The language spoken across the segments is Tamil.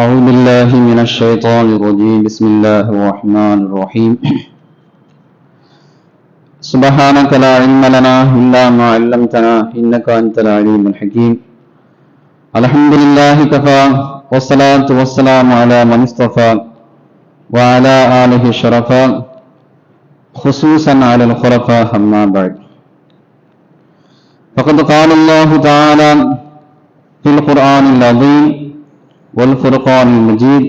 أعوذ بالله من الشيطان الرجيم. بسم الله الرحمن الرحيم. سبحانك لا علم لنا إلا ما علمتنا إنك أنت العليم الحكيم. الحمد لله كفى والصلاة والسلام على من اصطفى وعلى آله الشرفاء خصوصا على الخلفاء أما بعد. فقد قال الله تعالى في القرآن العظيم والفرقان المجيد.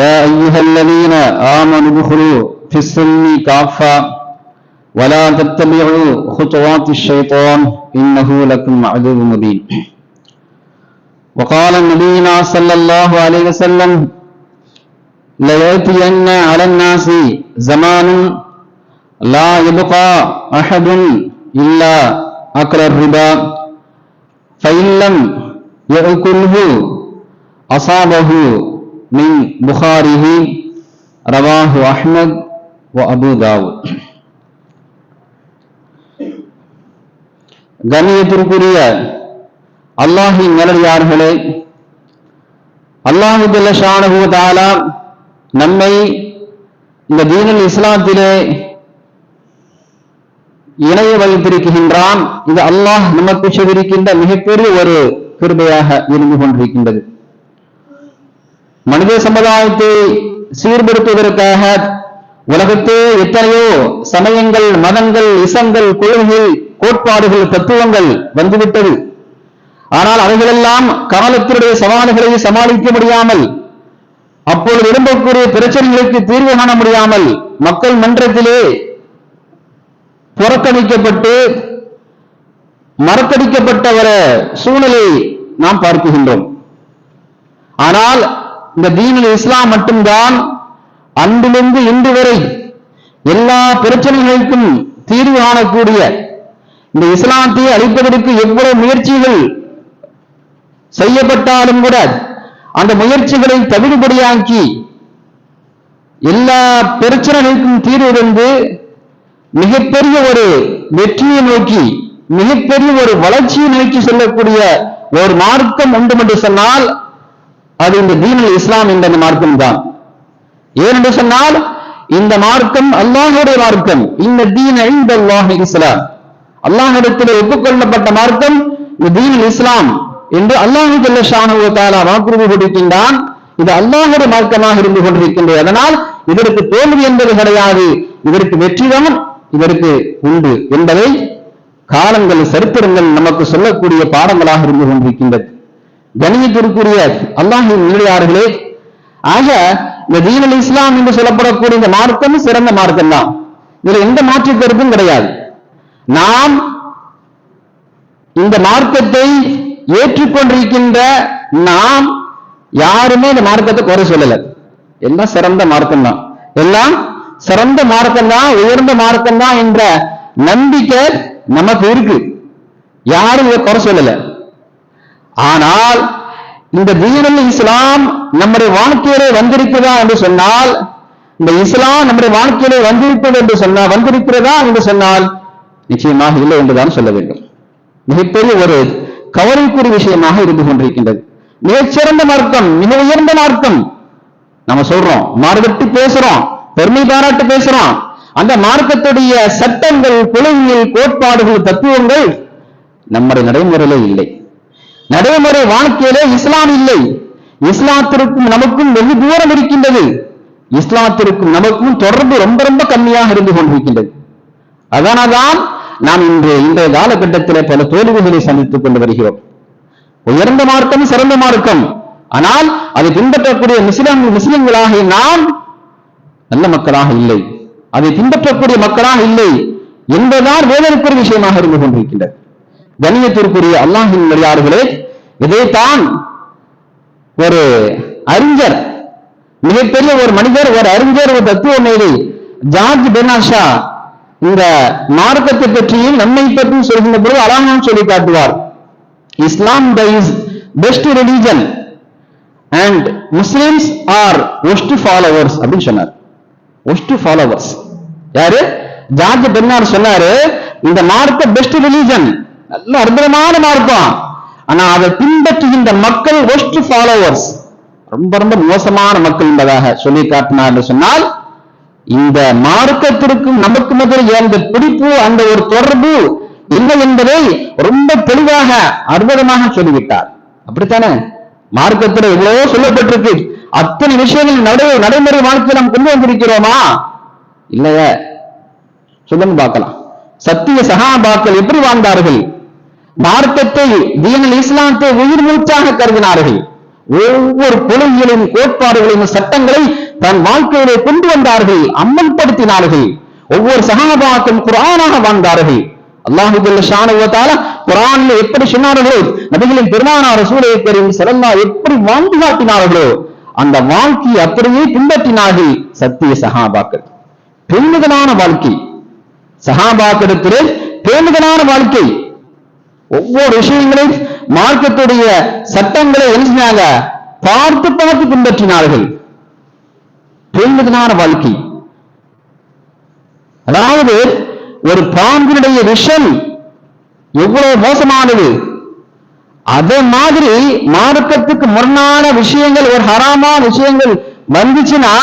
يا أيها الذين آمنوا ادخلوا في السلم كافة ولا تتبعوا خطوات الشيطان إنه لكم عدو مبين. وقال نبينا صلى الله عليه وسلم ليأتين على الناس زمان لا يبقى أحد إلا أكل الربا ஃபைல்லம் யகுல்ஹு அசாபஹு மின் புகாரிஹி ரவாஹு அஹ்மத் வ அபு தாவூத் கண்ணியத்திற்குரிய அல்லாஹின் நிலையார்களே அல்லாஹு தில்லஷானு தாலா நம்மை இந்த தீனல் இஸ்லாத்திலே இணைய வைத்திருக்கின்றான். இது அல்லாஹ் நமக்கு செய்திருக்கின்ற மிகப்பெரிய ஒரு கிருபையாக இருந்து கொண்டிருக்கின்றது. மனித சமுதாயத்தை சீர்படுத்துவதற்காக உலகத்தே எத்தனையோ சமயங்கள் மதங்கள் இசங்கள் கொள்கைகள் கோட்பாடுகள் தத்துவங்கள் வந்துவிட்டது. ஆனால் அவைகளெல்லாம் காலத்தினுடைய சவால்களை சமாளிக்க முடியாமல் அப்பொழுது எழும்பக்கூடிய பிரச்சனைகளுக்கு தீர்வு காண முடியாமல் மக்கள் மன்றத்திலே புறக்கணிக்கப்பட்டு மறக்கடிக்கப்பட்டவர ஒரு சூழ்நிலை நாம் பார்க்குகின்றோம் ஆனால் இந்த தீனில் இஸ்லாம் மட்டும்தான் அன்றிலிருந்து இன்று வரை எல்லா பிரச்சனைகளுக்கும் தீர்வு காணக்கூடிய இந்த இஸ்லாத்தை அழிப்பதற்கு எவ்வளவு முயற்சிகள் செய்யப்பட்டாலும் கூட அந்த முயற்சிகளை தவிடுபடியாக்கி எல்லா பிரச்சனைகளுக்கும் தீர்வு இருந்து மிகப்பெரிய ஒரு வெற்றியை நோக்கி மிகப்பெரிய ஒரு வளர்ச்சியை நோக்கி செல்லக்கூடிய ஒரு மார்க்கம் உண்டு என்று சொன்னால் அது இந்த தீனல் இஸ்லாம் என்ற மார்க்கம் தான். ஏனென்று சொன்னால் இந்த மார்க்கம் அல்லாஹுடைய மார்க்கம். இந்த தீன் இந்த இஸ்லாம். அல்லாஹிடத்தில் ஒப்புக்கொள்ளப்பட்ட மார்க்கம் இந்த தீனல் இஸ்லாம் என்று அல்லாஹு ஜல்லஷானு தாலா வாக்குறுதி கொடுக்கின்றான். இது அல்லாஹுடைய மார்க்கமாக இருந்து கொண்டிருக்கின்றது. அதனால் இதற்கு தோல்வி என்பது கிடையாது. இதற்கு வெற்றிதான் இதற்கு உண்டு என்பதை காலங்கள் சரித்திரங்கள் நமக்கு சொல்லக்கூடிய பாடங்களாக இருந்து கொண்டிருக்கின்றது. கணியத்திற்குரிய அல்லாஹின் நிலையார்களே ஆக இந்த தீனல் இஸ்லாம் என்று சொல்லப்படக்கூடிய இந்த மார்க்கம் சிறந்த மார்க்கம் தான். இதுல எந்த மாற்று கருத்தும் கிடையாது. நாம் இந்த மார்க்கத்தை ஏற்றுக்கொண்டிருக்கின்ற நாம் யாருமே இந்த மார்க்கத்தை குறை சொல்லல. எல்லாம் சிறந்த மார்க்கம் தான். எல்லாம் சிறந்த மார்க்கம் தான் உயர்ந்த மார்க்கம் தான் என்ற நம்பிக்கை நமக்கு இருக்கு. யாரும் இதை குறை சொல்லல. ஆனால் இந்த தீனல் இஸ்லாம் நம்முடைய வாழ்க்கையிலே வந்திருக்கிறதா என்று சொன்னால் இந்த இஸ்லாம் நம்முடைய வாழ்க்கையிலே வந்திருப்பது என்று சொன்னால் வந்திருக்கிறதா என்று சொன்னால் நிச்சயமாக இல்லை என்றுதான் சொல்ல வேண்டும். மிகப்பெரிய ஒரு கவலைக்குரிய விஷயமாக இருந்து கொண்டிருக்கின்றது. மிகச்சிறந்த மார்க்கம் மிக உயர்ந்த மார்க்கம். நம்ம சொல்றோம் மாறுபட்டு பேசுறோம். பெருமை பாராட்டு பேசுறான் அந்த மார்க்கத்துடைய சட்டங்கள் கொள்கைகள் கோட்பாடுகள் தத்துவங்கள் நம்முடைய நடைமுறையிலே இல்லை. நடைமுறை வாழ்க்கையிலே இஸ்லாம் இல்லை. இஸ்லாத்திற்கும் நமக்கும் வெகு தூரம் இருக்கின்றது. இஸ்லாத்திற்கும் நமக்கும் தொடர்பு ரொம்ப ரொம்ப கம்மியாக இருந்து கொண்டிருக்கின்றது. அதனால்தான் நாம் இன்று இன்றைய காலகட்டத்தில் பல தோல்விகளை சந்தித்துக் கொண்டு வருகிறோம். உயர்ந்த மார்க்கம் சிறந்த மார்க்கம். ஆனால் அதை பின்பற்றக்கூடிய முஸ்லிம் முஸ்லிம்களாக நாம் நல்ல மக்களாக இல்லை. அதை பின்பற்றக்கூடிய மக்களாக இல்லை என்பதுதான் வேதனைக்குரிய விஷயமாக இருந்து கொண்டிருக்கின்றது. கணியத்திற்குரிய அல்லாஹின் மரியாதைகளே இதைத்தான் ஒரு அறிஞர் மிகப்பெரிய ஒரு மனிதர் ஒரு அறிஞர் ஒரு தத்துவ மேதை ஜார்ஜ் பெனாஷா இந்த மார்க்கத்தை பற்றியும் நம்மை பற்றியும் சொல்கின்ற பொழுது அழகாக சொல்லி காட்டுவார். Islam the is best religion and Muslims are worst followers அப்படின்னு சொன்னார். ஒஸ்ட் ஃபாலோவர்ஸ் யாரு? ஜார்ஜ் பெர்னார் சொன்னாரு இந்த மார்க்க பெஸ்ட் ரிலீஜன் நல்ல அற்புதமான மார்க்கம். ஆனா அதை பின்பற்றுகின்ற மக்கள் ஒஸ்ட் ஃபாலோவர்ஸ் ரொம்ப ரொம்ப மோசமான மக்கள் என்பதாக சொல்லி காட்டினார் சொன்னால் இந்த மார்க்கத்திற்கும் நமக்கு மதுரை அந்த பிடிப்பு அந்த ஒரு தொடர்பு இல்லை என்பதை ரொம்ப தெளிவாக அற்புதமாக சொல்லிவிட்டார். அப்படித்தானே? மார்க்கத்தில் எவ்வளவோ சொல்லப்பட்டிருக்கு. அத்தனை விஷயங்கள் நடை நடைமுறை வாழ்க்கையில் நாம் கொண்டு வந்திருக்கிறோமா? இல்லையே. சொல்லுங்க பார்க்கலாம். சத்திய சகாபாக்கள் எப்படி வாழ்ந்தார்கள்? மார்க்கத்தை தீனல் இஸ்லாத்தை உயிர் மூச்சாக கருதினார்கள். ஒவ்வொரு கொள்கைகளின் கோட்பாடுகளின் சட்டங்களை தன் வாழ்க்கையிலே கொண்டு வந்தார்கள் அம்மன்படுத்தினார்கள் ஒவ்வொரு சகாபாக்கும் குரானாக வாழ்ந்தார்கள். அல்லாஹுல்ல ஷானுவத்தால குரானில் எப்படி சொன்னார்களோ நபிகளின் பெருமானார் சூழலை கரீம் சிறந்தா எப்படி வாழ்ந்து காட்டினார்களோ அந்த வாழ்க்கையை அப்படியே பின்பற்றினார்கள் சத்திய சகாபாக்கள். பெருமிதமான வாழ்க்கை. சகாபாக்கிடத்திலே பேணுதலான வாழ்க்கை. ஒவ்வொரு விஷயங்களையும் மார்க்கத்துடைய சட்டங்களை என்ன பார்த்து பார்த்து பின்பற்றினார்கள். பேணுதலான வாழ்க்கை. அதாவது ஒரு பாம்பினுடைய விஷம் எவ்வளவு மோசமானது. அதே மாதிரி மார்க்கத்துக்கு முரணான விஷயங்கள் ஒரு ஹராமான விஷயங்கள் வந்துச்சுன்னா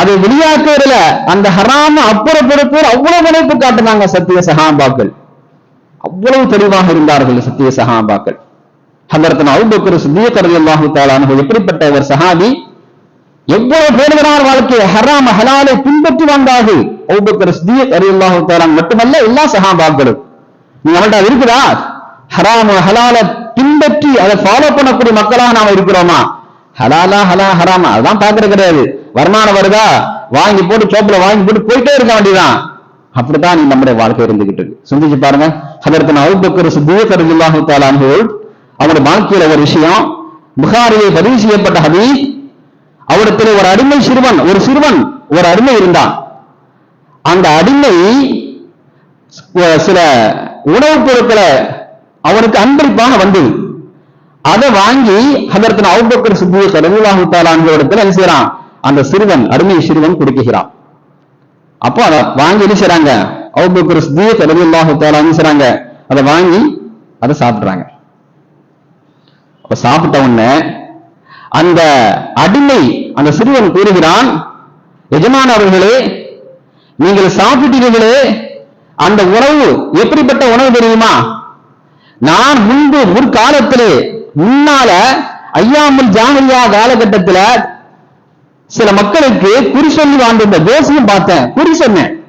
அதை வெளியாக்குறதுல அந்த ஹராம அப்புறப்படுத்த அவ்வளவு நினைப்பு காட்டுனாங்க சத்திய சகாபாக்கள். அவ்வளவு தெளிவாக இருந்தார்கள் சத்திய சகாபாக்கள். ஹதரத்தன் அவுபக்கர் சித்திய ரலியல்லாஹு தஆலா எப்படிப்பட்ட ஒரு சஹாபி எவ்வளவு பேருகிறார் வாழ்க்கையை ஹராம ஹலாலை பின்பற்றி வந்தார்கள். அவுபக்கர் சித்திய ரலியல்லாஹு தஆலா மட்டுமல்ல எல்லா சகாபாக்களும். நீ அவன்கிட்ட இருக்குதா? ஹராம ஹலால பின்பற்றி அதை ஃபாலோ பண்ணக்கூடிய மக்களாக நாம இருக்கிறோமா? ஹலாலா ஹலா ஹராமா. அதான் பாக்குறது கிடையாது. வருமானம் வருதா? வாங்கி போட்டு சோப்புல வாங்கி போட்டு போயிட்டே இருக்க வேண்டியதான் அப்படித்தான் நீ நம்முடைய வாழ்க்கை இருந்துகிட்டு இருக்கு. சிந்திச்சு பாருங்க. அதற்கு அவுபக்கர் சித்திய ரலியல்லாஹு அவருடைய வாழ்க்கையில ஒரு விஷயம். புகாரியை பதிவு செய்யப்பட்ட ஹதீஸ். அவரிடத்தில் ஒரு அடிமை சிறுவன் ஒரு சிறுவன் ஒரு அடிமை இருந்தான். அந்த அடிமை சில உணவுப் பொருட்களை அவனுக்கு அன்பளிப்பாக வந்தது அதை வாங்கி அதற்கு அவுபக்கர் சித்திய ரலியல்லாஹு தஆலா இடத்துல என்ன செய்யறான் அந்த சிறுவன் அருமை சிறுவன் குடிக்குகிறான். அப்போ அதை வாங்கி என்ன செய்றாங்க? அவுபக்கர் சித்திய ரலியல்லாஹு தஆலா என்ன அதை வாங்கி அதை சாப்பிடுறாங்க. அப்ப சாப்பிட்ட உடனே அந்த அடிமை அந்த சிறுவன் கூறுகிறான் எஜமான அவர்களே நீங்கள் சாப்பிட்டீர்களே அந்த உணவு எப்படிப்பட்ட உணவு தெரியுமா? நான் முன்பு முற்காலத்திலே முன்னால ஐயாமுல் ஜாமியா காலகட்டத்துல சில மக்களுக்கு குறி சொல்லி வாழ்ந்திருந்த ஜோசியம் பார்த்தேன். குறி சொன்னேன்.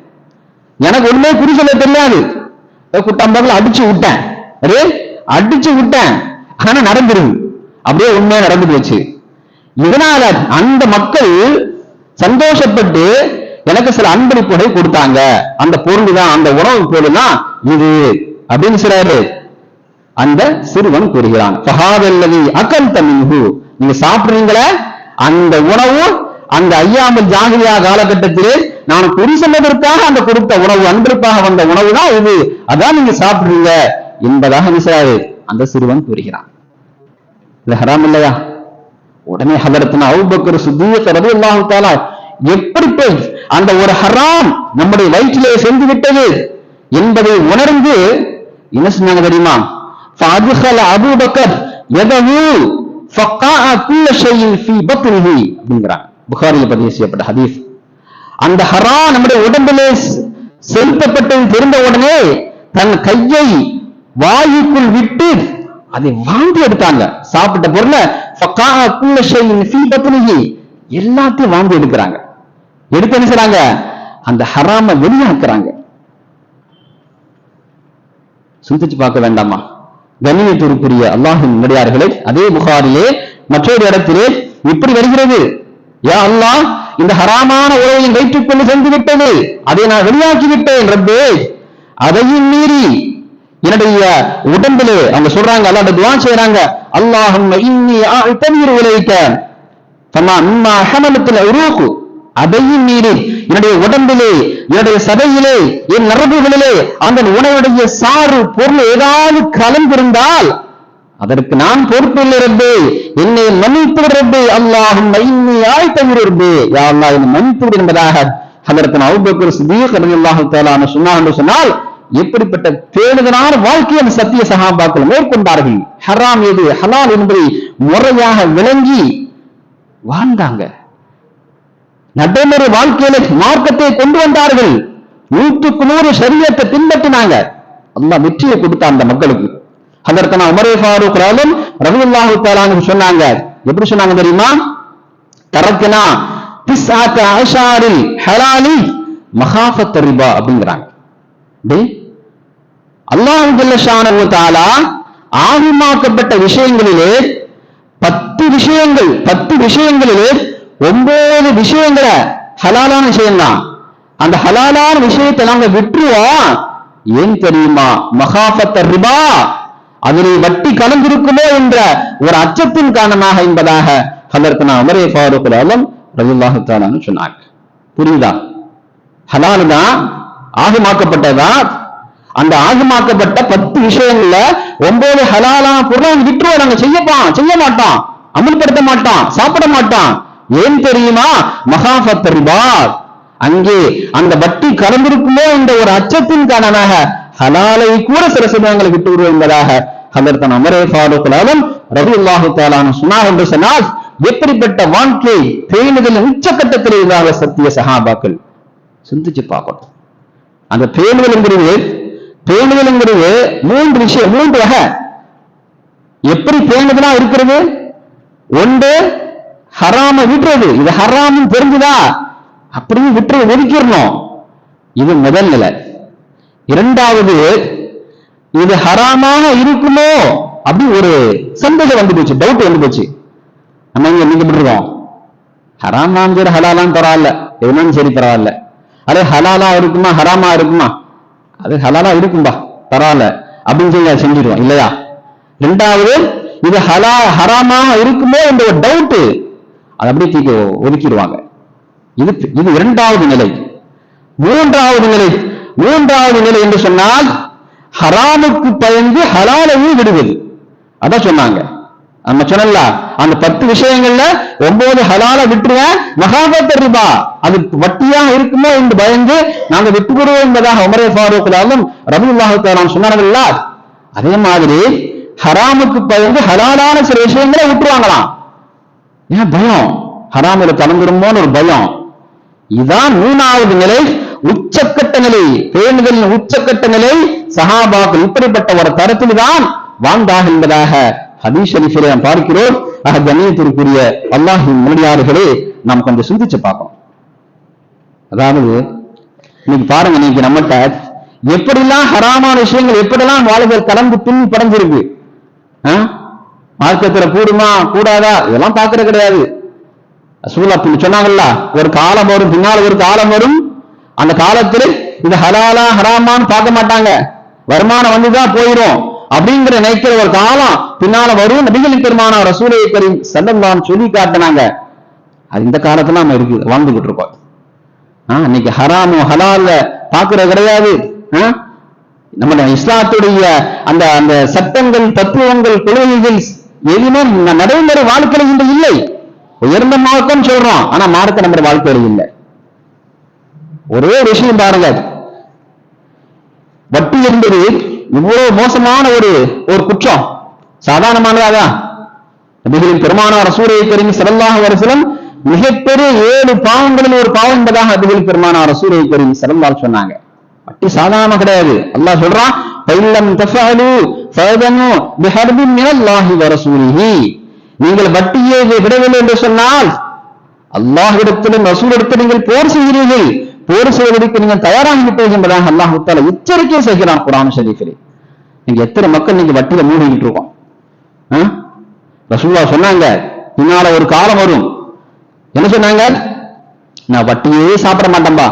எனக்கு ஒண்ணுமே குறி சொல்ல தெரியாது. குட்டம்பர்கள் அடிச்சு விட்டேன். அரே அடிச்சு விட்டேன். ஆனா நடந்துருது. அப்படியே உண்மையா நடந்து போச்சு. இதனால அந்த மக்கள் சந்தோஷப்பட்டு எனக்கு சில அன்பளிப்புகளை கொடுத்தாங்க. அந்த பொருள் தான் அந்த உணவு பொருள் தான் இது. அப்படின்னு சொல்றாரு. அந்த சிறுவன் கூறுகிறான். ஃபஹாதல்லதி அகல் நீங்க சாப்பிடுறீங்களே? அந்த உணவு அந்த ஐயாமல் ஜாகிரியா காலகட்டத்திலே நான் குறி சொன்னதற்காக அந்த கொடுத்த உணவு அன்பிற்காக வந்த உணவு தான் இது. அதான் நீங்க சாப்பிடுறீங்க. என்பதாக விசாரு அந்த சிறுவன் கூறுகிறான். இது ஹராம் இல்லையா? உடனே ஹதரத்தின் அவுபக்கர் சுத்திய ரலியல்லாஹு தஆலா எப்படி போய் அந்த ஒரு ஹராம் நம்முடைய வயிற்றிலே சென்று விட்டது என்பதை உணர்ந்து என்ன சொன்னாங்க தெரியுமா? فأدخل أبو بكر يده فقاع كل شيء في بطنه அப்படிங்கிறாங்க புகாரில பதிவு செய்யப்பட்ட ஹதீஸ் அந்த ஹரா நம்முடைய உடம்பிலே செ- செலுத்தப்பட்டது தெரிந்த உடனே தன் கையை வாயுக்குள் விட்டு அதை வாந்தி எடுத்தாங்க சாப்பிட்ட பொருளை ஃபக்கா குல்ல ஷைஇன் ஃபீ பத்னிஹி எல்லாத்தையும் வாந்தி எடுக்கிறாங்க எடுத்து என்ன செய்றாங்க அந்த ஹராம வெளியாக்குறாங்க சிந்திச்சு பார்க்க வேண்டாமா கண்ணியத்திற்குரிய அல்லாஹின் நடிகார்களே அதே புகாரிலே மற்றொரு இடத்திலே இப்படி வருகிறது. யா அல்லாஹ் இந்த ஹராமான உறவையும் என் சென்று விட்டது. அதை நான் வெளியாக்கி விட்டேன் ரப்பே. அதையும் மீறி என்னுடைய உடம்பிலே அவங்க சொல்றாங்க அல்லாஹ் துவா செய்யறாங்க அல்லாஹம் இன்னி அஅ்தமீரு இலைக்க ஃபமா மிம்மா ஹமலத்தில் உருவாக்கு அதையும் மீறி என்னுடைய உடம்பிலே என்னுடைய சதையிலே என் நரம்புகளிலே அந்த உணவுடைய சாறு பொருள் ஏதாவது கலந்திருந்தால் அதற்கு நான் பொறுப்பில்லை ரப்பே. என்னை மன்னித்து விடுறது அல்லாஹும் மைமையாய் ஆய்த்தவிரு யா அல்லா என்னை மன்னித்து விடு என்பதாக அதற்கு அபூபக்கர் சித்தீக் ரலியல்லாஹு தஆலா சொன்னார் என்று சொன்னால் எப்படிப்பட்ட பேணுதலான வாழ்க்கையை அந்த சத்திய சகாபாக்கள் மேற்கொண்டார்கள். ஹராம் எது? ஹலால் என்பதை முறையாக விளங்கி வாழ்ந்தாங்க. நடைமுறை வாழ்க்கையில மார்க்கத்தை கொண்டு வந்தார்கள். நூற்றுக்கு நூறு சரியத்தை பின்பற்றினாங்க. அல்லாஹ் வெற்றியை கொடுத்த அந்த மக்களுக்கு. அதற்கு நான் உமரே ஃபாரூக் ராலும் ரவில்லாஹு தாலான்னு சொன்னாங்க. எப்படி சொன்னாங்க தெரியுமா? தரக்குனா திஸ்ஆத்த ஆஷாரில் ஹலாலி மகாஃபத் ரிபா அப்படிங்கிறாங்க. அல்லாஹு அல்லாஹ் ஜல்லஷானஹு தஆலா ஆகுமாக்கப்பட்ட விஷயங்களிலே பத்து விஷயங்கள் பத்து விஷயங்களிலே ஒன்பது விஷயங்களை ஹலாலான விஷயம்தான். அந்த ஹலாலான விஷயத்தை நாங்க விட்டுருவோம். ஏன் தெரியுமா? மகாபத்த ரிபா அதனை வட்டி கலந்திருக்குமோ என்ற ஒரு அச்சத்தின் காரணமாக என்பதாக அதற்கு நான் அமரே ஃபாரூக் ஆலம் ரஜுல்லாஹு சொன்னாங்க புரியுதா? ஹலால் தான் ஆகமாக்கப்பட்டதா? அந்த ஆகமாக்கப்பட்ட பத்து விஷயங்கள்ல ஒன்பது ஹலாலான பொருளை விட்டுருவோம். நாங்க செய்யப்போம் செய்ய மாட்டோம். அமல்படுத்த மாட்டோம். சாப்பிட மாட்டோம். ஏன் தெரியுமா? மகாபத் ரிபா அங்கே அந்த வட்டி கலந்திருக்குமோ என்ற ஒரு அச்சத்தின் காரணமாக ஹலாலை கூட சில சமயங்களை விட்டு விடுவோம் என்பதாக ஹதர்தன் அமரே ஃபாரூக்லாலும் ரவி அல்லாஹு தாலான சொன்னார் என்று சொன்னால் எப்படிப்பட்ட வாழ்க்கை பேணுதல் உச்சக்கட்டத்தில் இருந்தாங்க சத்திய சகாபாக்கள் சிந்திச்சு பார்க்கணும். அந்த பேணுதல்ங்கிறது பேணுதல்ங்கிறது மூன்று விஷயம் மூன்று வகை எப்படி பேணுதலா இருக்கிறது? ஒன்று ஹராம விட்டுறது. இது ஹராம்னு தெரிஞ்சுதா? அப்படின்னு விட்டு ஒதுக்கிடணும். இது முதல் நிலை. இரண்டாவது இது ஹராமாக இருக்குமோ? அப்படி ஒரு சந்தேகம் வந்து போச்சு டவுட் வந்து போச்சு. நம்ம இங்க நீங்க விட்டுருக்கோம்? ஹராமான்னு சரி ஹலாலாம் பரவாயில்ல. எதுனாலும் சரி பரவாயில்ல. அதே ஹலாலா இருக்குமா ஹராமா இருக்குமா? அது ஹலாலா இருக்கும்பா பரவாயில்ல. அப்படின்னு சொல்லி செஞ்சிருவோம் இல்லையா? ரெண்டாவது இது ஹலா ஹராமா இருக்குமோ என்ற ஒரு டவுட்டு அதை அப்படியே தூக்கி ஒதுக்கிடுவாங்க. இது இது இரண்டாவது நிலை. மூன்றாவது நிலை. மூன்றாவது நிலை என்று சொன்னால் ஹராமுக்கு பயந்து ஹலாலையும் விடுவது. அதான் சொன்னாங்க. நம்ம சொன்னல அந்த பத்து விஷயங்கள்ல ஒன்பது ஹலால விட்டுருவேன் மகாபத்த ரிபா. அது வட்டியா இருக்குமோ என்று பயந்து நாங்க விட்டுவிடுவோம் என்பதாக உமரே ஃபாரூக்லாலும் ரபியுல்லாஹு தாலாம் சொன்னார்கள்ல அதே மாதிரி ஹராமுக்கு பயந்து ஹலாலான சில விஷயங்களை விட்டுருவாங்களாம். ஏன் பயம்? ஹராமில கலந்துருமோன்னு ஒரு பயம். இதான் மூணாவது நிலை உச்சக்கட்ட நிலை பேணுதலின் உச்சக்கட்ட நிலை சஹாபாக்கள் இப்படிப்பட்ட ஒரு தரத்தில் தான் வாழ்ந்தார்கள் என்பதாக ஹதீஷ் ஷரீஃபிலே நாம் பார்க்கிறோம். ஆக கண்ணியத்திற்குரிய அல்லாஹின் முன்னாடியார்களே நாம் கொஞ்சம் சிந்திச்சு பார்க்கணும். அதாவது இன்னைக்கு பாருங்க இன்னைக்கு நம்மகிட்ட எப்படிலாம் ஹராமான விஷயங்கள் எப்படிலாம் வாழ்கள் கலந்து பின் படைஞ்சிருக்கு? ஆஹ் மார்க்கத்துல கூடுமா கூடாதா? இதெல்லாம் பார்க்கறது கிடையாது. ரசூலா சொன்னாங்கல்ல ஒரு காலம் வரும் பின்னால் ஒரு காலம் வரும். அந்த காலத்துல இது ஹலாலா ஹராமான்னு பார்க்க மாட்டாங்க. வருமானம் வந்துதான் போயிடும் அப்படிங்கிற நினைக்கிற ஒரு காலம் பின்னால வரும். நபிகளின் பெருமான ரசூலை கரீம் செல்லம்தான் சொல்லி காட்டினாங்க. அது இந்த காலத்துல நம்ம இருக்கு வாழ்ந்துகிட்டு இருக்கோம். ஆ, இன்னைக்கு ஹராமோ ஹலால பாக்குறது கிடையாது. ஆ? நம்ம இஸ்லாத்துடைய அந்த அந்த சட்டங்கள் தத்துவங்கள் கொள்கைகள் எதுவுமே நடைமுறை வாழ்க்கையில இன்று இல்லை. உயர்ந்த மார்க்கம் சொல்றோம். ஆனா மார்க்க நம்ம வாழ்க்கையில இல்லை. ஒரே ஒரு விஷயம் பாருங்க. வட்டி என்பது இவ்வளவு மோசமான ஒரு ஒரு குற்றம். சாதாரணமானதாதான் நபிகளின் பெருமானார் சூரிய கரீம் ஸல்லல்லாஹு அலைஹி மிகப்பெரிய ஏழு பாவங்களில் ஒரு பாவம் என்பதாக நபிகளின் பெருமானார் சூரிய கரீம் ஸல்லல்லாஹு சொன்னாங்க. வட்டி சாதாரணமா கிடையாது. அல்லாஹ் சொல்றான் பைல்லம் நீங்கள் வட்டியை விடவில்லை என்று சொன்னால் அல்லாஹ்விடத்திலும் ரசூலிடத்தில் நீங்கள் போர் செய்கிறீர்கள். போர் செய்வதற்கு நீங்கள் தயாராகி விட்டீர்கள் என்பதாக அல்லாஹுத்தால எச்சரிக்கை செய்கிறான் குரான் ஷரீஃபிலே. நீங்க எத்தனை மக்கள் நீங்க வட்டியில மூழ்கிட்டு இருக்கோம்? ஆ? ரசூல்லா சொன்னாங்க பின்னால ஒரு காலம் வரும். என்ன சொன்னாங்க? நான் வட்டியே சாப்பிட மாட்டேன்பா.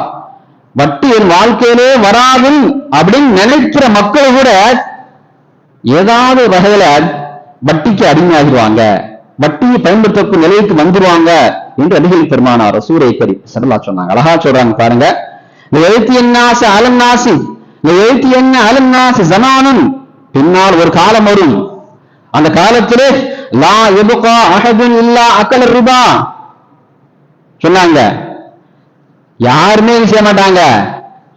வட்டி என் வாழ்க்கையிலே வராது அப்படின்னு நினைக்கிற மக்களை கூட ஏதாவது வகையில வட்டிக்கு அடிமையாகிடுவாங்க. வட்டியை பயன்படுத்தக்கூடிய நிலைக்கு வந்துருவாங்க என்று அடிகள் பெருமானார். சூரை கரி சரலா சொன்னாங்க. அழகா சொல்றாங்க பாருங்க. எழுத்தி என்னாசு அலன்னாசி எழுத்தி என்ன அலன்னாசி ஜமானும் பின்னால் ஒரு காலம் வரும். அந்த காலத்திலே லா எபுகா அஹதுன் இல்லா அக்கல ரூபா. சொன்னாங்க. யாருமே செய்ய மாட்டாங்க.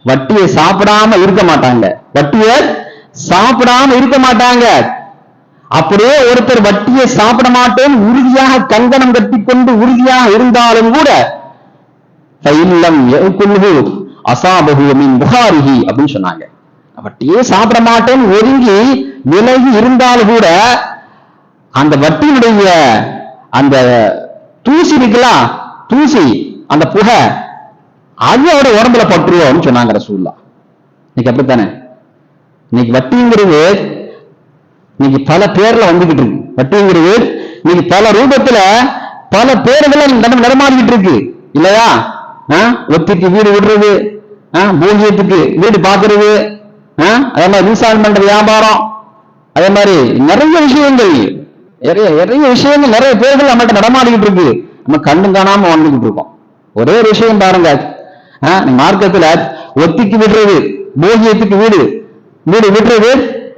வட்டியை சாப்பிடாம இருக்க மாட்டாங்க. வட்டியை சாப்பிடாம இருக்க மாட்டாங்க. அப்படியே ஒருத்தர் வட்டியை சாப்பிட மாட்டேன் உறுதியாக கங்கணம் கட்டிக்கொண்டு உறுதியாக இருந்தாலும் கூட ஃபைல்லம் யகுல்ஹு அப்படின்னு சொன்னாங்க. வட்டியே சாப்பிட மாட்டேன் ஒதுங்கி விலகி இருந்தாலும் கூட அந்த வட்டியினுடைய அந்த தூசி இருக்கலாம் தூசி அந்த புகை அது அவருடைய உடம்புல பற்றுவோம் சொன்னாங்க ரசூல்லா இன்னைக்கு அப்படித்தானே? இன்னைக்கு வட்டிங்கிறது இன்னைக்கு பல பேர்ல வந்துகிட்டு இருக்கு. வட்டிங்கிறது இன்னைக்கு பல ரூபத்துல பல பேர்களை நம்ம நடமாடிக்கிட்டு இருக்கு. இல்லையா? ஆ? ஒத்திக்கு வீடு விடுறது ஆ? பூஜ்ஜியத்துக்கு வீடு பாக்குறது ஆ? அதே மாதிரி இன்ஸ்டால்மெண்ட் வியாபாரம். அதே மாதிரி நிறைய விஷயங்கள். நிறைய நிறைய விஷயங்கள் நிறைய பேர்கள் நம்மகிட்ட நடமாடிக்கிட்டு இருக்கு. நம்ம கண்ணும் காணாம வந்துகிட்டு இருக்கோம். ஒரே ஒரு விஷயம் பாருங்க. ஆ, மார்க்கத்துல ஒத்திக்கு விடுறது போகியத்துக்கு வீடு வீடு விடுறது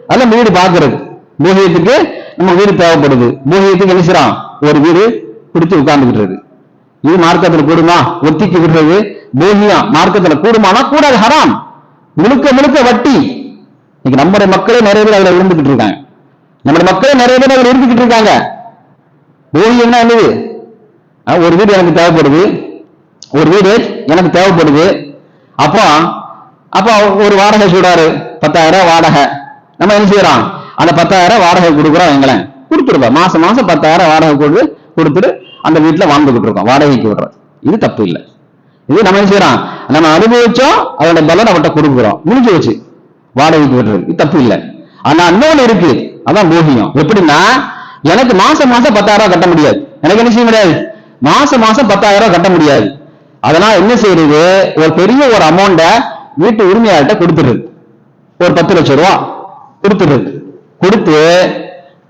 அல்ல வீடு பாக்குறது மூகியத்துக்கு நம்ம வீடு தேவைப்படுது. மூகியத்துக்கு நினைச்சிடான் ஒரு வீடு பிடிச்சு உட்கார்ந்துக்கிட்டு இது மார்க்கத்துல கூடுமா? ஒத்திக்கு விடுறது. போகியம் மார்க்கத்துல கூடுமானா கூடாது ஹராம். முழுக்க முழுக்க வட்டி. இன்னைக்கு நம்முடைய மக்களே நிறைய பேர் அதுல இருந்துகிட்டு இருக்காங்க நம்முடைய மக்களே நிறைய பேர் அதுல இருந்துகிட்டு இருக்காங்க போகியம்னா என்னது? ஆ, ஒரு வீடு எனக்கு தேவைப்படுது. ஒரு வீடு எனக்கு தேவைப்படுது. அப்போ அப்போ ஒரு வாடகை சொல்றாரு பத்தாயிரம் ரூபாய் வாடகை. நம்ம என்ன செய்யறோம்? அந்த பத்தாயிரம் வாடகை கொடுக்குறோம் எங்களேன் கொடுத்துருவோம் மாசம் மாசம் பத்தாயிரம் வாடகை கொடுத்து கொடுத்துட்டு அந்த வீட்டுல வாழ்ந்துகிட்டு இருக்கோம். வாடகைக்கு விடுறோம் இது தப்பு இல்லை. இது நம்ம என்ன செய்யறோம்? நம்ம அனுபவிச்சோம் அதோட பலன் அவர்கிட்ட கொடுக்குறோம். முடிஞ்சு வச்சு வாடகைக்கு விடுறது. இது தப்பு இல்லை. ஆனா இன்னொன்னு இருக்கு. அதான் போகியம். எப்படின்னா எனக்கு மாசம் மாசம் பத்தாயிரம் ரூபாய் கட்ட முடியாது. எனக்கு என்ன செய்ய முடியாது? மாசம் மாசம் பத்தாயிரம் ரூபாய் கட்ட முடியாது. அதனால என்ன செய்யறது? ஒரு பெரிய ஒரு அமௌண்ட்டை வீட்டு உரிமையாளர்கிட்ட கொடுத்துடுறது. ஒரு பத்து லட்சம் ரூபா கொடுத்துடுறது. கொடுத்து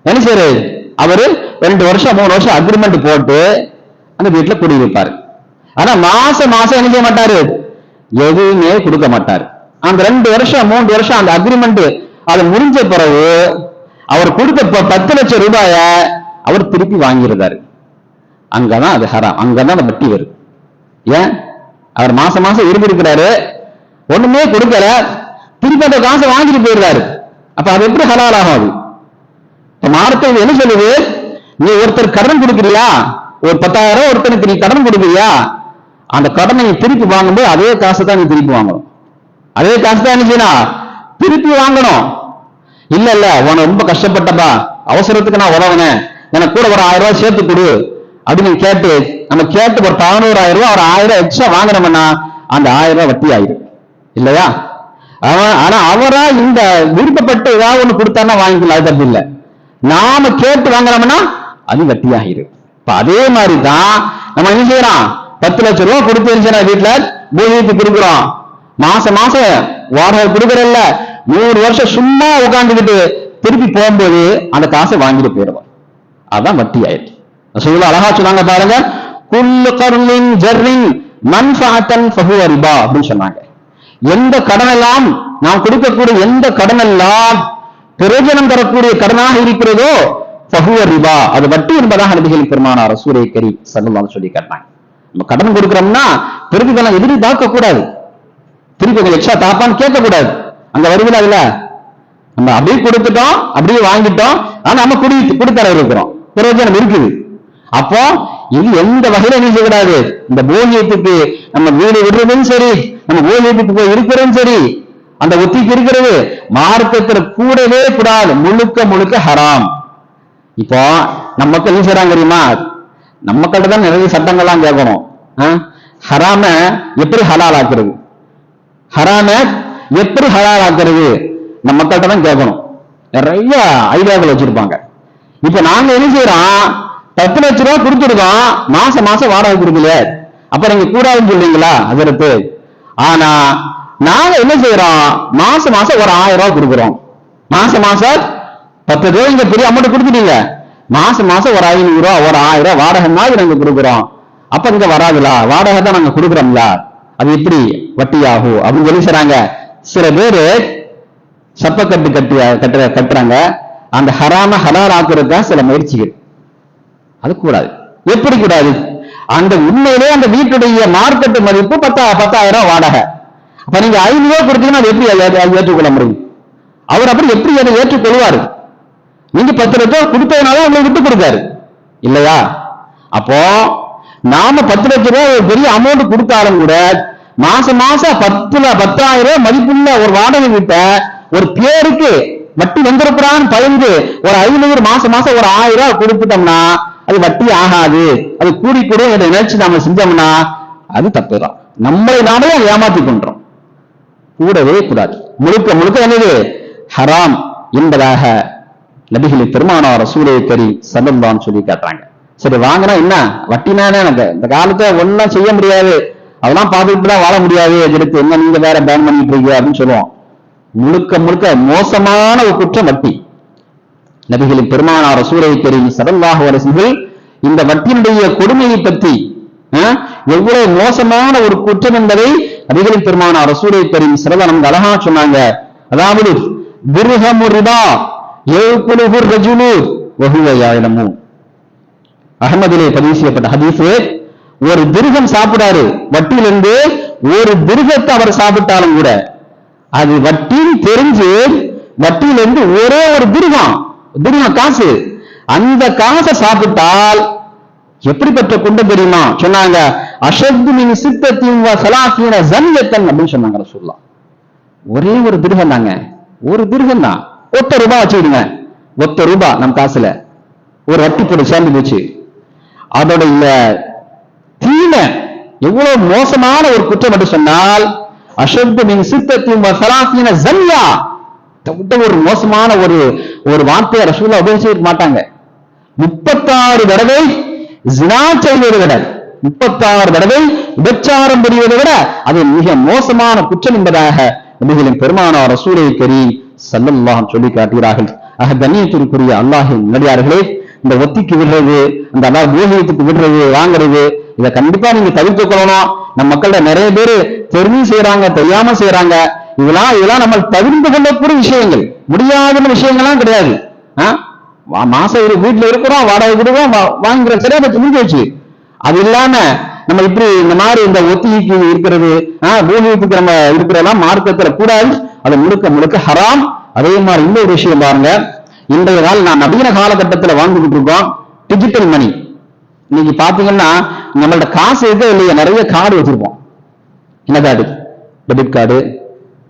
என்ன செய்யறது? அவரு ரெண்டு வருஷம் மூணு வருஷம் அக்ரிமெண்ட் போட்டு அந்த வீட்டுல குடியிருப்பாரு. ஆனா மாசம் மாசம் என்ன செய்ய மாட்டாரு? எதுவுமே கொடுக்க மாட்டாரு. அந்த ரெண்டு வருஷம் மூன்று வருஷம் அந்த அக்ரிமெண்ட் அது முடிஞ்ச பிறகு அவர் கொடுத்த ப- பத்து லட்சம் ரூபாய அவர் திருப்பி வாங்கியிருந்தாரு அங்கதான் அது ஹராம். அங்கதான் அந்த வட்டி வருது ஏன்? அவர் மாசம் மாசம் இருந்திருக்கிறாரு. ஒண்ணுமே கொடுக்கல. திருப்பி அந்த காசை வாங்கிட்டு போயிடுறாரு. அப்ப அது எப்படி ஹலால் ஆகும் அது? என்ன சொல்லுது? நீ ஒருத்தர் கடன் கொடுக்குறியா? ஒரு பத்தாயிரம் ஒருத்தனுக்கு நீ கடன் கொடுக்குறியா? அந்த கடனை நீ திருப்பி வாங்கும்போது அதே காசை தான் நீ திருப்பி வாங்கணும். அதே காசு தான் என்ன செய்யணும்? திருப்பி வாங்கணும். இல்ல இல்ல உன ரொம்ப கஷ்டப்பட்டப்பா. அவசரத்துக்கு நான் உதவுனேன். எனக்கு கூட ஒரு ஆயிரம் ரூபாய் சேர்த்து கொடு. அப்படின்னு கேட்டு நம்ம கேட்டு ஒரு பதினோராயிரம் ரூபாய் ஒரு ஆயிரம் ரூபாய் எக்ஸ்ட்ரா வாங்கினோம்னா அந்த ஆயிரம் ரூபாய் வட்டி ஆயிடும் இல்லையா? அவன் ஆனா அவரா இந்த விருப்பப்பட்டு ஏதாவது ஒண்ணு கொடுத்தான்னா வாங்கிக்கலாம் அது தப்பு இல்லை. நாம கேட்டு வாங்குறோம்னா அது வட்டி ஆகிரும் இப்ப அதே மாதிரி தான் நம்ம என்ன செய்யறோம்? பத்து லட்சம் ரூபாய் கொடுத்து இருந்துச்சுன்னா வீட்டுல பூஜைக்கு கொடுக்குறோம். மாசம் மாசம் வாடகை கொடுக்குறல்ல. நூறு வருஷம் சும்மா உட்காந்துக்கிட்டு திருப்பி போகும்போது அந்த காசை வாங்கிட்டு போயிடுவோம். அதான் வட்டி ஆயிடுச்சு ரசூலுல்லாஹ் அழகா சொன்னாங்க பாருங்க குல்லு கருளின் ஜர்ரின் மன்ஃபாத்தன் ஃபஹுவ ரிபா அப்படின்னு சொன்னாங்க. எந்த கடனெல்லாம் நாம் கொடுக்கக்கூடிய எந்த கடனெல்லாம் பிரயோஜனம் தரக்கூடிய கடனாக இருக்கிறதோ ஃபஹுவ ரிபா அது வட்டி என்பதாக நபிகள் பெருமானார் சூரிய கரி சல்லல்லாஹு சொல்லி காட்டினாங்க நம்ம கடன் கொடுக்கிறோம்னா எதிரி தாக்க கூடாது திருப்பி கொஞ்சம் எக்ஸ்ட்ரா தாப்பான்னு கேட்க கூடாது அங்க வருதுல அதுல. நம்ம அப்படியே கொடுத்துட்டோம் அப்படியே வாங்கிட்டோம். ஆனா நம்ம குடி கொடுத்தர இருக்கிறோம். பிரயோஜனம் இருக்குது. அப்போ இது எந்த வகையில என்ன செய்யக்கூடாது இந்த பூமியத்துக்கு நம்ம வீடு விடுறதும் சரி நம்ம போய் இருக்கிறோம் சரி அந்த ஒத்திக்கு இருக்கிறது மார்க்கத்துல கூடவே கூடாது. முழுக்க முழுக்க ஹராம். இப்போ நம்ம மக்கள் என்ன செய்யறாங்க தெரியுமா? நம்ம கிட்ட தான் நிறைய சட்டங்கள்லாம் கேட்கணும் ஹராம எப்படி ஹலால் ஆக்குறது ஹராம எப்படி ஹலால் ஆக்குறது நம்ம மக்கள்கிட்ட தான் கேட்கணும் நிறைய ஐடியாக்கள் வச்சிருப்பாங்க. இப்ப நாங்க என்ன செய்யறோம் பத்து லட்ச ரூபா கொடுத்துருக்கோம். மாசம் மாசம் வாடகை கொடுக்கல அப்ப நீங்க கூடாதுன்னு சொல்றீங்களா? அதற்கு. ஆனா நாங்க என்ன செய்யறோம் மாச மாசம் ஒரு ஆயிரம் ரூபாய் கொடுக்குறோம். மாச மாசம் பத்து ரூபாய் இங்க பெரிய அமௌண்ட் கொடுத்துட்டீங்க. மாசம் மாசம் ஒரு ஐநூறு ரூபா ஒரு ஆயிரம் ரூபாய் வாடகை மாதிரி நாங்க கொடுக்குறோம். அப்ப இங்க வராதுல. வாடகை தான் நாங்க கொடுக்குறோம்ல. அது எப்படி? வட்டி ஆகும் அப்படின்னு சொல்லி செய்றாங்க சில பேரு சப்பக்கட்டு கட்டி கட்டுற கட்டுறாங்க. அந்த ஹராம ஹலால் ஆக்குறதுக்காக சில முயற்சிகள். அது கூடாது. எப்படி கூடாது? அந்த உண்மையிலே அந்த வீட்டுடைய மார்க்கெட் மதிப்பு பத்தா பத்தாயிரம் வாடகை. அப்ப நீங்க ஐநூறு ரூபாய் கொடுத்தீங்கன்னா அது எப்படி ஏற்றுக்கொள்ள முடியும்? அவர் அப்படி எப்படி அதை ஏற்றுக்கொள்வாரு? நீங்க பத்து லட்சம் கொடுத்ததுனால உங்களை விட்டு கொடுத்தாரு. இல்லையா? அப்போ நாம பத்து லட்ச ரூபாய் ஒரு பெரிய அமௌண்ட் கொடுத்தாலும் கூட மாசம் மாசம் பத்துல பத்தாயிரம் ரூபாய் மதிப்புள்ள ஒரு வாடகை வீட்டை ஒரு பேருக்கு வட்டி வந்திருக்கிறான்னு பயந்து ஒரு ஐநூறு மாசம் மாசம் ஒரு ஆயிரம் ரூபாய் கொடுத்துட்டோம்னா அது வட்டி ஆகாது. அது கூடி கூட என்ற நினைச்சு நாம செஞ்சோம்னா அது தப்பு தான் நம்மளை நாமே ஏமாத்தி கொண்டோம் கூடவே கூடாது. முழுக்க முழுக்க என்னது? ஹராம் என்பதாக நபிகளை பெருமானார் சூரிய கறி சல்லல்லான்னு சொல்லி காட்டுறாங்க. சரி வாங்கினா என்ன? வட்டினானே எனக்கு இந்த காலத்தை ஒண்ணும் செய்ய முடியாது. அதெல்லாம் பார்த்துட்டு தான் வாழ முடியாது. எடுத்து என்ன நீங்க வேற பேன் பண்ணிட்டு இருக்கீங்க அப்படின்னு சொல்லுவோம். முழுக்க முழுக்க மோசமான ஒரு குற்றம் வட்டி. நபிகளின் பெருமானார் சூரை கரி சல்லல்லாஹு அரசுகள் இந்த வட்டியினுடைய கொடுமையை பற்றி எவ்வளவு மோசமான ஒரு குற்றம் என்பதை நபிகளின் பெருமானார் ரசூலை கரீம் சிறந்த நமக்கு அழகா சொன்னாங்க. அதாவது திர்ஹமு ரிபா ரஜுலு வஹுவ அகமதிலே பதிவு செய்யப்பட்ட ஹதீஸ் ஒரு திருகம் சாப்பிடாரு வட்டியிலிருந்து ஒரு திருகத்தை அவர் சாப்பிட்டாலும் கூட அது வட்டின்னு தெரிஞ்சு வட்டியிலிருந்து ஒரே ஒரு திருகம் திருகம் காசு? அந்த காசை சாப்பிட்டால் எப்படிப்பட்ட குண்டம் தெரியுமா? சொன்னாங்க அஷத்து மின் சித்தத்தின் சலாசீன ஜன்யத்தன் அப்படின்னு சொன்னாங்க சொல்லலாம் ஒரே ஒரு திருகம் தாங்க. ஒரு திருகம் தான். ஒத்த ரூபாய் வச்சுக்கிடுங்க. ஒத்த ரூபாய் நம்ம காசுல. ஒரு அட்டி போட்டு சேர்ந்து போச்சு. அதோடைய தீமை எவ்வளவு மோசமான ஒரு குற்றம் என்று சொன்னால் அஷத்து மின் சித்தத்தின் சலாசீன ஜன்யா இதை ஒரு மோசமான ஒரு ஒரு வார்த்தையை ரசூலா உபயோகிச்சிருக்க மாட்டாங்க. முப்பத்தாறு தடவை ஜினா செய்வதை விட முப்பத்தாறு தடவை விபச்சாரம் புரிவதை விட அது மிக மோசமான குற்றம் என்பதாக நபிகளின் பெருமானார் ரசூலை கரீம் சல்லல்லாஹு சொல்லி காட்டுகிறார்கள். ஆக கண்ணியத்திற்குரிய அல்லாஹின் நடிகார்களே இந்த ஒத்திக்கு விடுறது அந்த அல்லாஹ் பூமியத்துக்கு விடுறது வாங்குறது இதை கண்டிப்பா நீங்க தவிர்த்துக் கொள்ளணும். நம்ம மக்கள்கிட்ட நிறைய பேர் தெரிஞ்சு செய்யறாங்க தெரியாம செய்யறாங்க இதெல்லாம் இதெல்லாம் நம்ம தவிர்த்து கொள்ளக்கூடிய விஷயங்கள். முடியாத விஷயங்கள்லாம் கிடையாது. ஆ? மாசம் ஒரு வீட்டுல இருக்கிறோம் வாடகை கொடுக்குறோம் வா- வாங்குற சரியா பத்தி முடிஞ்சு வச்சு அது இல்லாம நம்ம இப்படி இந்த மாதிரி இந்த ஒத்திகைக்கு இருக்கிறது ஆஹ் பூமிக்கு நம்ம இருக்கிறதெல்லாம் மார்க்கத்துல கூடாது. அது முழுக்க முழுக்க ஹராம். அதே மாதிரி இன்னொரு விஷயம் பாருங்க. இன்றைய நாள் நான் நவீன காலகட்டத்தில் வாழ்ந்துகிட்டு இருக்கோம். டிஜிட்டல் மணி இன்னைக்கு பாத்தீங்கன்னா நம்மள்ட்ட காசு இருக்க இல்லையா. நிறைய கார்டு வச்சிருப்போம். என்ன card debit card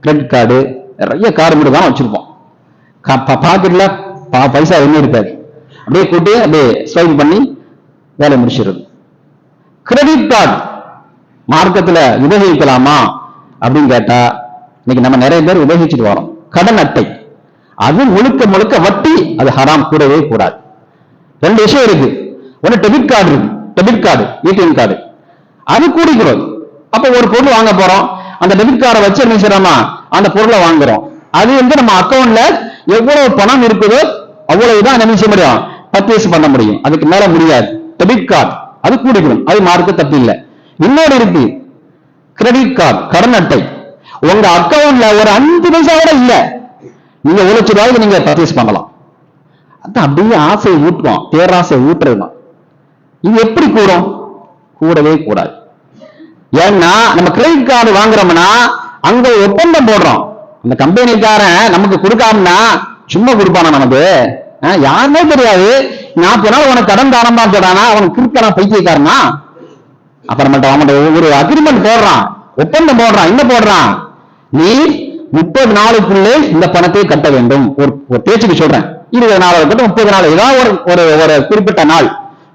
credit card நிறைய கார் மட்டும் தான் வச்சிருப்போம் பாக்கெட்ல பைசா எதுவுமே இருக்காது. அப்படியே கூட்டி அப்படியே ஸ்வைப் பண்ணி வேலை முடிச்சிடுறது. கிரெடிட் கார்டு மார்க்கத்துல உபயோகிக்கலாமா அப்படின்னு கேட்டா இன்னைக்கு நம்ம நிறைய பேர் உபயோகிச்சுட்டு வரோம். கடன் அட்டை. அது முழுக்க முழுக்க வட்டி அது ஹராம் கூடவே கூடாது. ரெண்டு விஷயம் இருக்கு. ஒன்னு டெபிட் கார்டு இருக்கு. டெபிட் கார்டு ஏடிஎம் கார்டு அது கூடிக்கிறோம். அப்ப ஒரு பொருள் வாங்க போறோம். அந்த டெபிட் கார்டை வச்சு என்ன செய்யறோமா? அந்த பொருளை வாங்குறோம். அது வந்து நம்ம அக்கௌண்ட்ல எவ்வளவு பணம் இருக்குதோ அவ்வளவுதான் என்ன செய்ய முடியும்? பர்ச்சேஸ் பண்ண முடியும். அதுக்கு மேல முடியாது. டெபிட் கார்டு அது கூடிக்கணும் அது மார்க்கு தப்பு இல்லை. இன்னொரு இருக்கு. கிரெடிட் கார்டு கடன் அட்டை. உங்க அக்கௌண்ட்ல ஒரு அஞ்சு பைசா கூட இல்ல. நீங்க ஒரு லட்சம் ரூபாய்க்கு நீங்க பர்ச்சேஸ் பண்ணலாம். அதான் அப்படியே ஆசையை ஊட்டுவோம் பேராசை ஊட்டுறதுதான். இது எப்படி கூடும்? கூடவே கூடாது. ஏன்னா நம்ம கிரெடிட் கார்டு வாங்குறோம்னா அங்க ஒப்பந்தம் போடுறோம். அந்த கம்பெனிக்காரன் நமக்கு கொடுக்காமனா சும்மா கொடுப்பானா நமக்கு? யாருமே தெரியாது. நாற்பது நாள் உனக்கு கடன் தானம் தான் போடானா அவனுக்கு கிறுக்கனா பைத்தியக்காரனா? அப்புறமேட்டு அவன் ஒரு அக்ரிமெண்ட் போடுறான். ஒப்பந்தம் போடுறான். என்ன போடுறான்? நீ முப்பது நாளுக்குள்ளே இந்த பணத்தை கட்ட வேண்டும். ஒரு ஒரு பேச்சுக்கு சொல்றேன். இருபது நாள் இருக்கட்டும் முப்பது நாள். ஏதாவது ஒரு ஒரு ஒரு குறிப்பிட்ட நாள்.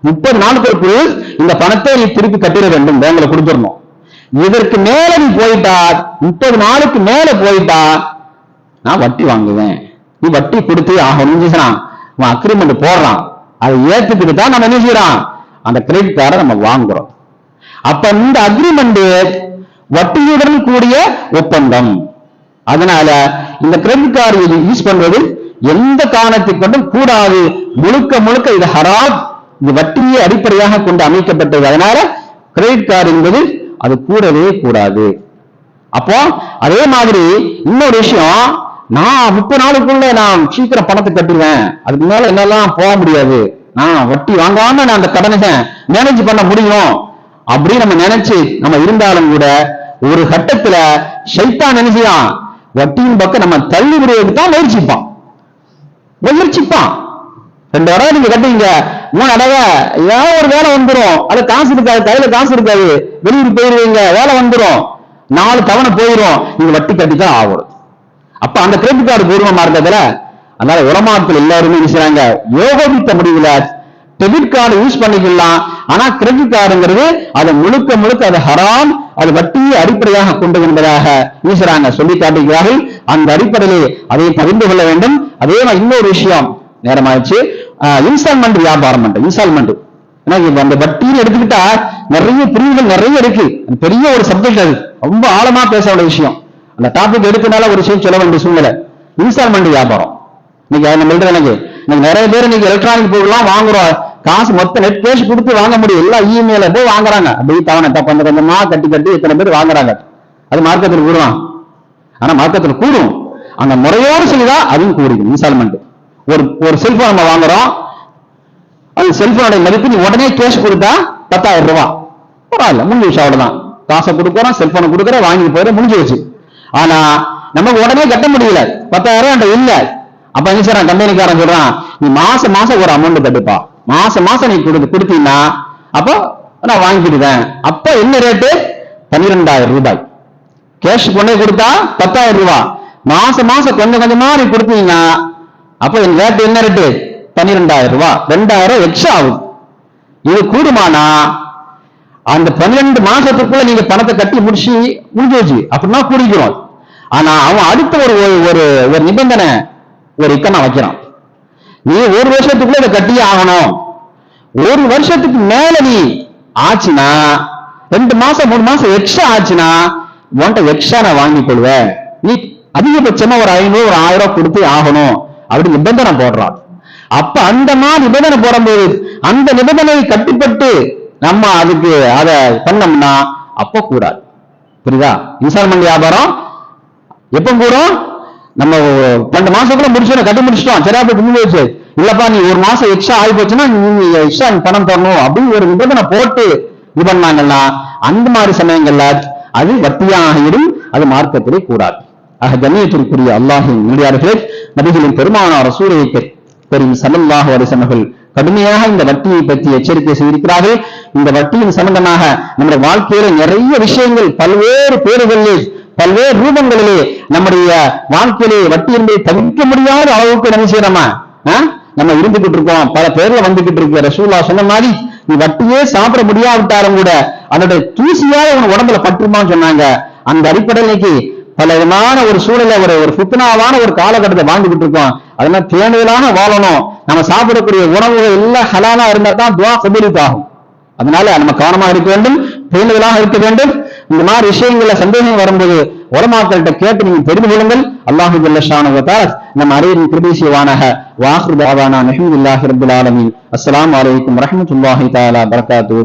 முப்பது நாளுக்கு இந்த பணத்தை நீ திருப்பி கட்டிட வேண்டும். பேங்க்ல கொடுத்துடணும். இதற்கு மேல நீ போயிட்டா முப்பது நாளுக்கு மேல போயிட்டா நான் வட்டி வாங்குவேன். நீ வட்டி கொடுத்து ஆகணும்னு செய்யறான் அவன் அக்ரிமெண்ட் போடுறான். அதை ஏத்துக்கிட்டு தான் நம்ம என்ன செய்யறோம்? அந்த கிரெடிட் கார்டை நம்ம வாங்குறோம். அப்ப இந்த அக்ரிமெண்ட் வட்டியுடன் கூடிய ஒப்பந்தம். அதனால இந்த கிரெடிட் கார்டு யூஸ் பண்றது எந்த காரணத்தை கொண்டும் கூடாது. முழுக்க முழுக்க இது ஹராப் இது வட்டியை அடிப்படையாக கொண்டு அமைக்கப்பட்டது. அதனால கிரெடிட் கார்டு என்பது அது கூடவே கூடாது. அப்போ அதே மாதிரி இன்னொரு விஷயம் நான் முப்பது நாளுக்குள்ள நான் சீக்கிரம் பணத்தை கட்டுவேன் அதுக்கு மேல என்னெல்லாம் போக முடியாது. நான் வட்டி வாங்காம நான் அந்த கடனை மேனேஜ் பண்ண முடியும். அப்படின்னு நம்ம நினைச்சு நம்ம இருந்தாலும் கூட ஒரு கட்டத்துல ஷைத்தான் நினைச்சான் வட்டியின் பக்கம் நம்ம தள்ளி விடுவதுக்கு தான் முயற்சிப்பான். முயற்சிப்பான். ரெண்டு வாரம் நீங்க கட்டுவீங்க. மூணு அடக ஏதாவது ஒரு வேலை வந்துரும். அது காசு இருக்காது கையில காசு இருக்காது. வெளியூர் போயிருவீங்க வேலை வந்துரும். நாலு தவணை போயிரும். நீங்க வட்டி கட்டித்தான் ஆகும் ஆகணும். அப்ப அந்த கிரெடிட் கார்டு பூர்வமா இருக்கிறதுல அதனால உலமாக்கள் எல்லாருமே என்ன செய்றாங்க? யோகவித்த முடிவுல டெபிட் கார்டு யூஸ் பண்ணிக்கலாம். ஆனா கிரெடிட் கார்டுங்கிறது அது முழுக்க முழுக்க அது ஹராம் அது வட்டியை அடிப்படையாக கொண்டு என்பதாக வீசுறாங்க சொல்லி காட்டுகிறார்கள். அந்த அடிப்படையிலே அதை பகிர்ந்து கொள்ள வேண்டும். அதே மாதிரி இன்னொரு விஷயம். நேரமாயிடுச்சு. இன்ஸ்டால்மெண்ட் வியாபாரம் இன்ஸ்டால்மெண்ட் ஏன்னா இப்ப அந்த வட்டின்னு எடுத்துக்கிட்டா நிறைய பிரிவுகள் நிறைய இருக்கு. பெரிய ஒரு சப்ஜெக்ட் அது. ரொம்ப ஆழமா பேச வேண்டிய விஷயம். அந்த டாபிக் எடுக்கனால ஒரு விஷயம் சொல்ல வேண்டிய சூழ்நிலை. இன்ஸ்டால்மெண்ட் வியாபாரம். இன்னைக்கு அதை நம்ம எனக்கு இன்னைக்கு நிறைய பேர் இன்னைக்கு எலக்ட்ரானிக் பொருள்லாம் வாங்குறோம். காசு மொத்த நெட் பேஜ் கொடுத்து வாங்க முடியும். எல்லாம் இமெயில போய் வாங்குறாங்க. அப்படி தவணை த- கொஞ்சம் கொஞ்சமா கட்டி கட்டி இத்தனை பேர் வாங்குறாங்க. அது மார்க்கத்தில் கூடுவான் ஆனா மார்க்கெட்டில் கூடும். அந்த முறையோடு செய்தா அதுவும் கூடுது இன்ஸ்டால்மெண்ட் ஒரு ஒரு செல்போன் நம்ம வாங்குறோம். அது செல்போனுடைய மதிப்பு நீ உடனே கேஷ் கொடுத்தா பத்தாயிரம் ரூபாய். பரவாயில்ல முடிஞ்சு விஷயம் அவ்வளவுதான். காசை கொடுக்குறோம் செல்போனை கொடுக்குற வாங்கி போயிட முடிஞ்சு வச்சு ஆனா நமக்கு உடனே கட்ட முடியல. பத்தாயிரம் ரூபாய் இல்ல. அப்ப என்ன செய்யறான் கம்பெனிக்காரன் சொல்றான் நீ மாசம் மாசம் ஒரு அமௌண்ட் கட்டுப்பா. மாசம் மாசம் நீ கொடுத்து கொடுத்தீங்கன்னா அப்போ நான் வாங்கிக்கிடுவேன். அப்ப என்ன ரேட்டு பன்னிரெண்டாயிரம் ரூபாய். கேஷ் கொண்டே கொடுத்தா பத்தாயிரம் ரூபாய். மாசம் மாசம் கொஞ்சம் கொஞ்சமா நீ கொடுத்தீங்கன்னா அப்போ என் ரேட்டு என்ன ரேட்டு பன்னிரெண்டாயிரம் ரூபாய் ரெண்டாயிரம் எக்ஸ்ட்ரா ஆகும். இது கூடுமானா? அந்த பன்னிரெண்டு மாசத்துக்குள்ள நீங்க பணத்தை கட்டி முடிச்சு முடிஞ்சிருச்சு. அப்படின்னா கூடிக்கிறோம். ஆனா அவன் அடுத்த ஒரு ஒரு- ஒரு நிபந்தனை ஒரு இக்கண்ணா வைக்கிறான். நீ ஒரு வருஷத்துக்குள்ள இதை கட்டியே ஆகணும். ஒரு வருஷத்துக்கு மேல நீ ஆச்சுன்னா ரெண்டு மாசம் மூணு மாசம் எக்ஸ்ட்ரா ஆச்சுன்னா உன்கிட்ட எக்ஸ்ட்ரா நான் வாங்கிக் கொள்வேன். நீ அதிகபட்சமா ஒரு ஐநூறு ஒரு ஆயிரம் ரூபாய் கொடுத்து ஆகணும். அப்படி நிபந்தனை போடுறான். அப்ப அந்த மாதிரி நிபந்தனை போடும்போது அந்த நிபந்தனையை கட்டுப்பட்டு நம்ம அதுக்கு அதை பண்ணோம்னா அப்ப கூடாது. புரியுதா? இன்ஸ்டால்மெண்ட் வியாபாரம் எப்ப கூடும்? நம்ம ரெண்டு மாசத்துக்குள்ள முடிச்சிடும் கட்டி முடிச்சிட்டோம். சரியா போய் முடிஞ்சு இல்லப்பா நீ ஒரு மாசம் எக்ஸ்ட்ரா ஆகி போச்சுன்னா நீ எக்ஸ்ட்ரா பணம் தரணும் அப்படின்னு ஒரு நிபந்தனை போட்டு இது பண்ணாங்கன்னா அந்த மாதிரி சமயங்கள்ல அது வட்டியாகிடும் அது மார்க்கத்திலே கூடாது. ஆக கண்ணியத்திற்குரிய அல்லாஹின் நடிகார்களே நபிகளின் பெருமானார் ரசூலை பெரும் சல்லல்லாஹு அலிசமர்கள் கடுமையாக இந்த வட்டியை பற்றி எச்சரிக்கை செய்திருக்கிறார்கள். இந்த வட்டியின் சம்பந்தமாக நம்முடைய வாழ்க்கையில நிறைய விஷயங்கள் பல்வேறு பேர்களிலே பல்வேறு ரூபங்களிலே நம்முடைய வாழ்க்கையிலே வட்டி என்பதை தவிர்க்க முடியாத அளவுக்கு நம்ம செய்யறோமா? நம்ம இருந்துகிட்டு இருக்கோம். பல பேர்ல வந்துகிட்டு இருக்க. ரசூலா சொன்ன மாதிரி நீ வட்டியே சாப்பிட முடியாவிட்டாலும் கூட அதனுடைய தூசியாக உன் உடம்புல பற்றுமான்னு சொன்னாங்க. அந்த அடிப்படையில் இன்னைக்கு பல விதமான ஒரு சூழலை ஒரு ஒரு புத்தனாவான ஒரு காலகட்டத்தை வாழ்ந்துகிட்டு இருக்கோம். அதெல்லாம் பேணுதலாக வாழணும். நம்ம சாப்பிடக்கூடிய உணவுகள் எல்லாம் ஹலாலா இருந்தா தான் துவா கபூலித்தாகும் அதனால நம்ம கவனமா இருக்க வேண்டும் பேணுதலாக இருக்க வேண்டும். இந்த மாதிரி விஷயங்கள்ல சந்தேகம் வரும்போது உலமாக்கள்கிட்ட கேட்டு நீங்க தெரிந்து கொள்ளுங்கள். அல்லாஹு நம்ம அறிவின் பிரதேசியவானக வாஹ்ரு தாவானா நஹிமுல்லாஹி ரபுல் ஆலமீன். அஸ்லாம் அலைக்கும் வரஹ்மத்துல்லாஹி தாலா பரகாத்துஹு.